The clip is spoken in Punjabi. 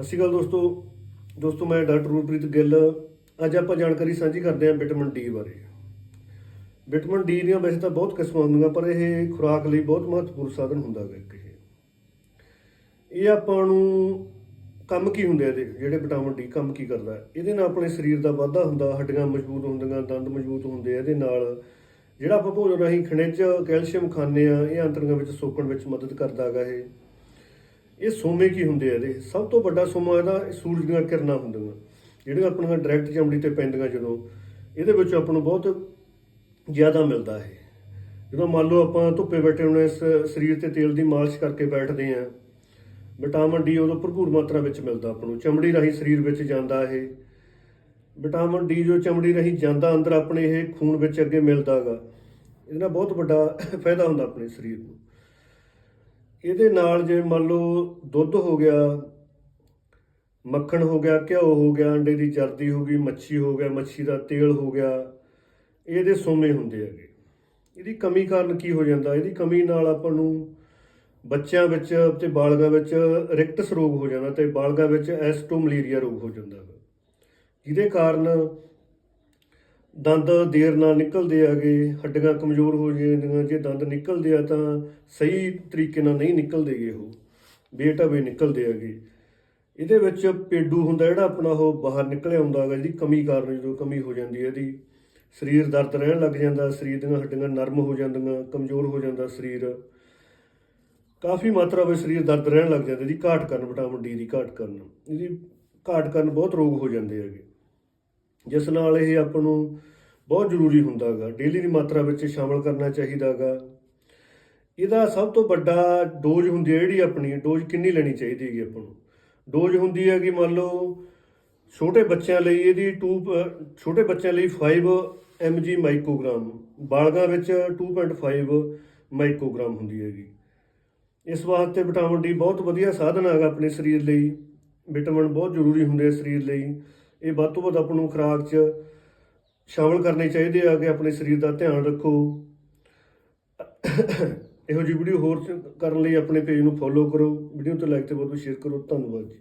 ਸਤਿ ਸ਼੍ਰੀ ਅਕਾਲ ਦੋਸਤੋ। ਦੋਸਤੋ, ਮੈਂ ਡਾਕਟਰ ਰੂਪ੍ਰੀਤ ਗਿੱਲ। ਅੱਜ ਆਪਾਂ ਜਾਣਕਾਰੀ ਸਾਂਝੀ ਕਰਦੇ ਹਾਂ ਵਿਟਾਮਿਨ ਡੀ ਬਾਰੇ। ਵਿਟਾਮਿਨ ਡੀ ਦੀਆਂ ਵੈਸੇ ਤਾਂ ਬਹੁਤ ਕਿਸਮਾਂ ਹੁੰਦੀਆਂ, ਪਰ ਇਹ ਖੁਰਾਕ ਲਈ ਬਹੁਤ ਮਹੱਤਵਪੂਰਨ ਸਾਧਨ ਹੁੰਦਾ ਹੈ ਇੱਕ ਇਹ। ਇਹ ਆਪਾਂ ਨੂੰ ਕੰਮ ਕੀ ਹੁੰਦੇ ਆ ਇਹਦੇ? ਜਿਹੜੇ ਵਿਟਾਮਿਨ ਡੀ ਕੰਮ ਕੀ ਕਰਦਾ? ਇਹਦੇ ਨਾਲ ਆਪਣੇ ਸਰੀਰ ਦਾ ਵਾਧਾ ਹੁੰਦਾ, ਹੱਡੀਆਂ ਮਜ਼ਬੂਤ ਹੁੰਦੀਆਂ, ਦੰਦ ਮਜ਼ਬੂਤ ਹੁੰਦੇ ਆ, ਇਹਦੇ ਨਾਲ ਜਿਹੜਾ ਆਪਾਂ ਭੋਜਨ ਰਾਹੀਂ ਖਣਿਜ, ਕੈਲਸ਼ੀਅਮ ਖਾਂਦੇ ਆ ਇਹ ਅੰਤੜੀਆਂ ਵਿੱਚ ਸੋਕਣ ਵਿੱਚ ਮਦਦ ਕਰਦਾ ਹੈਗਾ ਇਹ। ਇਹ ਸੋਮੇ ਕੀ ਹੁੰਦੇ ਆ ਇਹਦੇ? ਸਭ ਤੋਂ ਵੱਡਾ ਸੋਮਾ ਇਹਦਾ ਸੂਰਜ ਦੀਆਂ ਕਿਰਨਾਂ ਹੁੰਦੀਆਂ ਜਿਹੜੀਆਂ ਆਪਣੀਆਂ ਡਾਇਰੈਕਟ ਚਮੜੀ ਤੇ ਪੈਂਦੀਆਂ ਜਦੋਂ, ਇਹਦੇ ਵਿੱਚ ਆਪਾਂ ਨੂੰ ਬਹੁਤ ਜ਼ਿਆਦਾ ਮਿਲਦਾ ਹੈ ਜਦੋਂ ਮੰਨ ਲਓ ਆਪਾਂ ਧੁੱਪੇ ਬੈਠੇ ਹੁੰਦੇ ਸ- ਸਰੀਰ ਤੇ ਤੇਲ ਦੀ ਮਾਲਿਸ਼ ਕਰਕੇ ਬੈਠਦੇ ਆ ਵਿਟਾਮਿਨ ਡੀ ਉਦੋਂ ਭਰਪੂਰ ਮਾਤਰਾ ਵਿੱਚ ਮਿਲਦਾ ਆਪਾਂ ਨੂੰ। ਚਮੜੀ ਰਾਹੀਂ ਸਰੀਰ ਵਿੱਚ ਜਾਂਦਾ ਇਹ। ਵਿਟਾਮਿਨ ਡੀ ਜੋ ਚਮੜੀ ਰਾਹੀਂ ਜਾਂਦਾ ਅੰਦਰ ਆਪਣੇ ਇਹ ਖੂਨ ਵਿੱਚ ਅੱਗੇ ਮਿਲਦਾਗਾ। ਇਹਦੇ ਨਾਲ ਬਹੁਤ ਵੱਡਾ ਫਾਇਦਾ ਹੁੰਦਾ ਆਪਣੇ ਸਰੀਰ ਨੂੰ। ਇਹਦੇ ਨਾਲ ਜੇ ਮੰਨ ਲਓ ਦੁੱਧ ਹੋ ਗਿਆ, ਮੱਖਣ ਹੋ ਗਿਆ, ਘਿਓ ਹੋ ਗਿਆ, ਅੰਡੇ ਦੀ ਜਰਦੀ ਹੋ ਗਈ, ਮੱਛੀ ਹੋ ਗਿਆ, ਮੱਛੀ ਦਾ ਤੇਲ ਹੋ ਗਿਆ, ਇਹਦੇ ਸੋਮੇ ਹੁੰਦੇ ਹੈਗੇ। ਇਹਦੀ ਕਮੀ ਕਾਰਨ ਕੀ ਹੋ ਜਾਂਦਾ? ਇਹਦੀ ਕਮੀ ਨਾਲ ਆਪਾਂ ਨੂੰ ਬੱਚਿਆਂ ਵਿੱਚ ਤੇ ਬਾਲਗਾਂ ਵਿੱਚ ਰਿਕਟਸ ਰੋਗ ਹੋ ਜਾਂਦਾ ਤੇ ਬਾਲਗਾਂ ਵਿੱਚ ਐਸਟੋਮਲੀਰੀਆ ਰੋਗ ਹੋ ਜਾਂਦਾ ਹੈ ਜਿਹਦੇ ਕਾਰਨ ਦੰਦ ਦੇਰ ਨਾਲ ਨਿਕਲਦੇ ਆਗੇ ਹੱਡੀਆਂ ਕਮਜ਼ੋਰ ਹੋ ਜਾਂਦੀਆਂ, ਜੇ ਦੰਦ ਨਿਕਲਦੇ ਆ ਤਾਂ ਸਹੀ ਤਰੀਕੇ ਨਾਲ ਨਹੀਂ ਨਿਕਲਦੇਗੇ ਉਹ, ਬੇਟਾਵੇ ਨਿਕਲਦੇ ਆਗੇ ਇਹਦੇ ਵਿੱਚ ਪੇਡੂ ਹੁੰਦਾ ਜਿਹੜਾ ਆਪਣਾ ਉਹ ਬਾਹਰ ਨਿਕਲ ਆਉਂਦਾ ਹੈਗਾ ਜਿਹਦੀ ਕਮੀ ਕਾਰਨ ਜਦੋਂ ਕਮੀ ਹੋ ਜਾਂਦੀ ਹੈ ਇਹਦੀ, ਸਰੀਰ ਦਰਦ ਰਹਿਣ ਲੱਗ ਜਾਂਦਾ, ਸਰੀਰ ਦੀਆਂ ਹੱਡੀਆਂ ਨਰਮ ਹੋ ਜਾਂਦੀਆਂ, ਕਮਜ਼ੋਰ ਹੋ ਜਾਂਦਾ ਸਰੀਰ। ਕਾਫੀ ਮਾਤਰਾ ਵਿੱਚ ਸਰੀਰ ਦਰਦ ਰਹਿਣ ਲੱਗ ਜਾਂਦਾ, ਇਹਦੀ ਘਾਟ ਕਰਨ, ਵਿਟਾਮਿਨ ਡੀ ਦੀ ਘਾਟ ਕਰਨ, ਇਹਦੀ ਘਾਟ ਕਾਰਨ ਬਹੁਤ ਰੋਗ ਹੋ ਜਾਂਦੇ ਹੈਗੇ। ਜਿਸ ਨਾਲ ਇਹ ਆਪਾਂ ਨੂੰ ਬਹੁਤ ਜ਼ਰੂਰੀ ਹੁੰਦਾ ਹੈਗਾ ਡੇਲੀ ਦੀ ਮਾਤਰਾ ਵਿੱਚ ਸ਼ਾਮਲ ਕਰਨਾ ਚਾਹੀਦਾ ਹੈਗਾ ਇਹਦਾ ਸਭ ਤੋਂ ਵੱਡਾ ਡੋਜ਼ ਹੁੰਦੀ ਹੈ ਜਿਹੜੀ ਆਪਣੀ, ਡੋਜ਼ ਕਿੰਨੀ ਲੈਣੀ ਚਾਹੀਦੀ ਹੈਗੀ ਆਪਾਂ ਨੂੰ? ਡੋਜ਼ ਹੁੰਦੀ ਹੈ ਕਿ ਮੰਨ ਲਓ ਛੋਟੇ ਬੱਚਿਆਂ ਲਈ ਇਹਦੀ 2 ਛੋਟੇ ਬੱਚਿਆਂ ਲਈ 5 mg ਮਾਈਕਰੋਗ੍ਰਾਮ ਬਾਲਗਾਂ ਵਿੱਚ 2.5 ਮਾਈਕਰੋਗ੍ਰਾਮ ਹੁੰਦੀ ਹੈਗੀ। ਇਸ ਵਾਸਤੇ ਵਿਟਾਮਿਨ ਡੀ ਬਹੁਤ ਵਧੀਆ ਸਾਧਨ ਹੈਗਾ ਆਪਣੇ ਸਰੀਰ ਲਈ। ਵਿਟਾਮਿਨ ਬਹੁਤ ਜ਼ਰੂਰੀ ਹੁੰਦੇ ਆ ਸਰੀਰ ਲਈ। ਇਹ ਵੱਧ ਤੋਂ ਵੱਧ ਆਪਾਂ ਨੂੰ ਖੁਰਾਕ 'ਚ ਸ਼ਾਮਲ ਕਰਨੇ ਚਾਹੀਦੇ ਆ ਕਿ ਆਪਣੇ ਸਰੀਰ ਦਾ ਧਿਆਨ ਰੱਖੋ। ਇਹੋ ਜਿਹੀ ਵੀਡੀਓ ਹੋਰ ਕਰਨ ਲਈ ਆਪਣੇ ਪੇਜ ਨੂੰ ਫੋਲੋ ਕਰੋ। ਵੀਡੀਓ ਤੇ ਲਾਈਕ ਤੇ ਬਹੁਤ ਸ਼ੇਅਰ ਕਰੋ। ਧੰਨਵਾਦ ਜੀ।